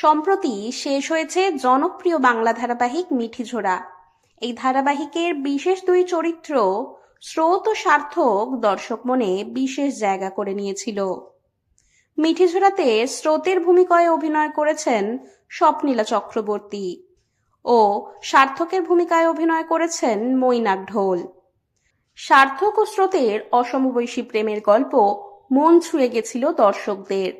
সম্প্রতি শেষ হয়েছে জনপ্রিয় বাংলা ধারাবাহিক মিঠিঝোড়া। এই ধারাবাহিকের বিশেষ দুই চরিত্র স্রোত ও সার্থক দর্শক মনে বিশেষ জায়গা করে নিয়েছিল। মিঠিঝোড়াতে স্রোতের ভূমিকায় অভিনয় করেছেন স্বপ্নীলা চক্রবর্তী ও সার্থকের ভূমিকায় অভিনয় করেছেন মৈনাক ঢোল। সার্থক ও স্রোতের অসমবয়সী প্রেমের গল্প মন ছুঁয়ে গেছিল দর্শকদের।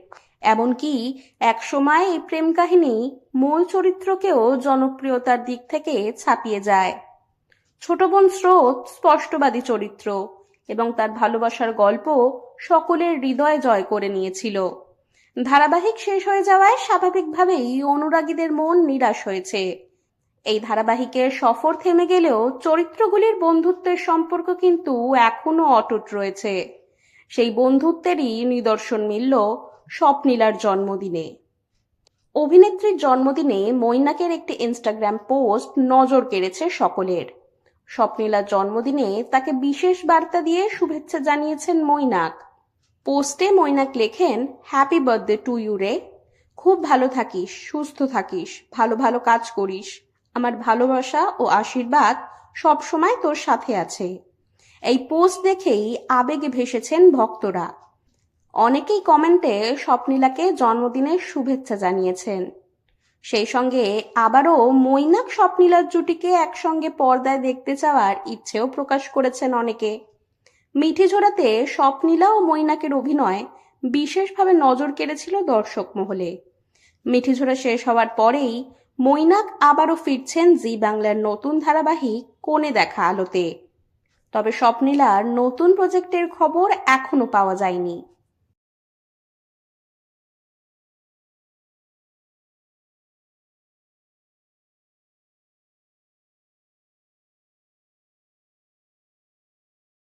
এমনকি একসময় এই প্রেম কাহিনী মূল চরিত্রকেও জনপ্রিয়তার দিক থেকে ছাপিয়ে যায়। ছোট বোন স্রোত স্পষ্টবাদী চরিত্র এবং তার ভালোবাসার গল্প সকলের হৃদয় জয় করে নিয়েছিল। ধারাবাহিক শেষ হয়ে যাওয়ায় স্বাভাবিকভাবেই অনুরাগীদের মন নিরাশ হয়েছে। এই ধারাবাহিকের সফর থেমে গেলেও চরিত্রগুলির বন্ধুত্বের সম্পর্ক কিন্তু এখনও অটুট রয়েছে। সেই বন্ধুত্বেরই নিদর্শন মিলল স্বপ্নীলার জন্মদিনে। অভিনেত্রীর জন্মদিনে মৈনাকের একটি ইনস্টাগ্রাম পোস্ট নজর কেড়েছে সকলের। স্বপ্নীলার জন্মদিনে তাকে বিশেষ বার্তা দিয়ে শুভেচ্ছা জানিয়েছেন মৈনাক। পোস্টে মৈনাক লেখেন হ্যাপি বার্থডে টু ইউ রে। খুব ভালো থাকিস, সুস্থ থাকিস, ভালো ভালো কাজ করিস। আমার ভালোবাসা ও আশীর্বাদ সব সময় তোর সাথে আছে। এই পোস্ট দেখেই আবেগে ভেসেছেন ভক্তরা। অনেকেই কমেন্টে স্বপ্নীলাকে জন্মদিনের শুভেচ্ছা জানিয়েছেন। সেই সঙ্গে আবারও মৈনাক স্বপ্নীলার জুটিকে একসঙ্গে পর্দায় দেখতে চাওয়ার ইচ্ছেও প্রকাশ করেছেন অনেকে। মিঠিঝোড়াতে স্বপ্নীলা ও মৈনাকের অভিনয় বিশেষভাবে নজর কেড়েছিল দর্শক মহলে। মিঠিঝোড়া শেষ হওয়ার পরেই মৈনাক আবারও ফিরছেন জি বাংলার নতুন ধারাবাহিক কোণে দেখা আলোতে। তবে স্বপ্নীলার নতুন প্রজেক্টের খবর এখনও পাওয়া যায়নি।